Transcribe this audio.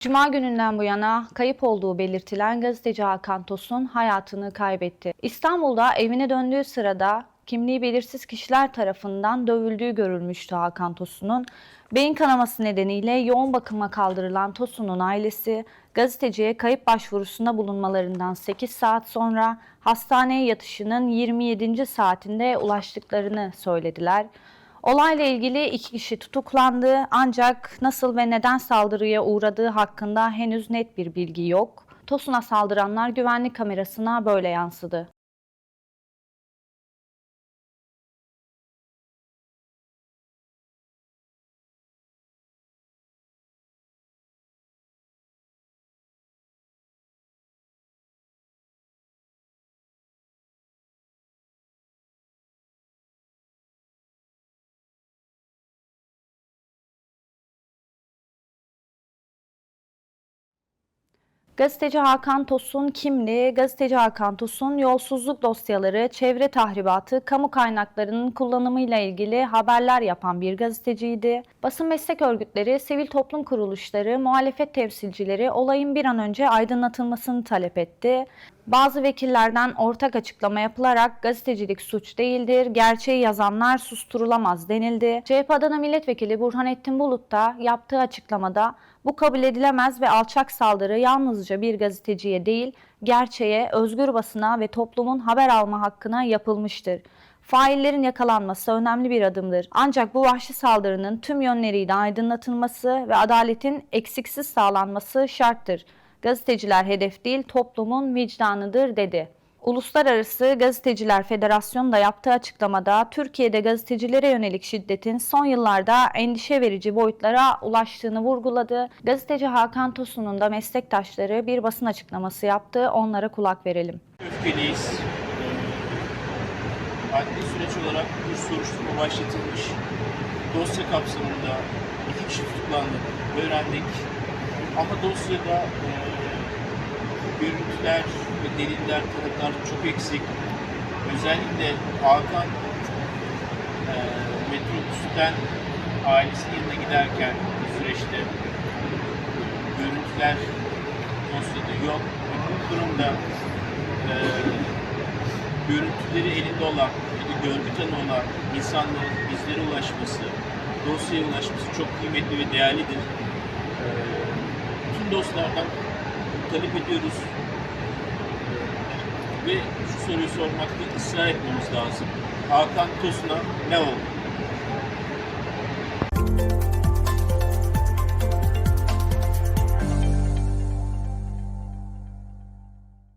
Cuma gününden bu yana kayıp olduğu belirtilen gazeteci Hakan Tosun hayatını kaybetti. İstanbul'da evine döndüğü sırada kimliği belirsiz kişiler tarafından dövüldüğü görülmüştü Hakan Tosun'un. Beyin kanaması nedeniyle yoğun bakıma kaldırılan Tosun'un ailesi gazeteciye kayıp başvurusunda bulunmalarından 8 saat sonra hastaneye yatışının 27. saatinde ulaştıklarını söylediler. Olayla ilgili iki kişi tutuklandı ancak nasıl ve neden saldırıya uğradığı hakkında henüz net bir bilgi yok. Tosun'a saldıranlar güvenlik kamerasına böyle yansıdı. Gazeteci Hakan Tosun kimliği, gazeteci Hakan Tosun yolsuzluk dosyaları, çevre tahribatı, kamu kaynaklarının kullanımıyla ilgili haberler yapan bir gazeteciydi. Basın meslek örgütleri, sivil toplum kuruluşları, muhalefet temsilcileri olayın bir an önce aydınlatılmasını talep etti. Bazı vekillerden ortak açıklama yapılarak gazetecilik suç değildir, gerçeği yazanlar susturulamaz denildi. CHP Adana Milletvekili Burhanettin Bulut da yaptığı açıklamada bu kabul edilemez ve alçak saldırı yalnızca bir gazeteciye değil, gerçeğe, özgür basına ve toplumun haber alma hakkına yapılmıştır. Faillerin yakalanması önemli bir adımdır. Ancak bu vahşi saldırının tüm yönleriyle aydınlatılması ve adaletin eksiksiz sağlanması şarttır. Gazeteciler hedef değil, toplumun vicdanıdır dedi. Uluslararası Gazeteciler Federasyonu da yaptığı açıklamada Türkiye'de gazetecilere yönelik şiddetin son yıllarda endişe verici boyutlara ulaştığını vurguladı. Gazeteci Hakan Tosun'un da meslektaşları bir basın açıklaması yaptı. Onlara kulak verelim. Öfkeliyiz. Adli süreç olarak bir soruşturma başlatılmış. Dosya kapsamında iki kişi tutuklandı. Öğrendik. Ama dosyada e, görüntüler ve deliller, tanıklar çok eksik. Özellikle Hakan e, metrobüsten ailesinin yanına giderken bir süreçte görüntüler dosyada yok. Ve bu durumda e, görüntüleri elinde olan ya görgü tanığı olan insanların bizlere ulaşması, dosyaya ulaşması çok kıymetli ve değerlidir. E, tüm dostlardan talep ediyoruz. Ve şu soruyu sormakta ısrar etmemiz lazım. Hakan Tosun'a ne oldu?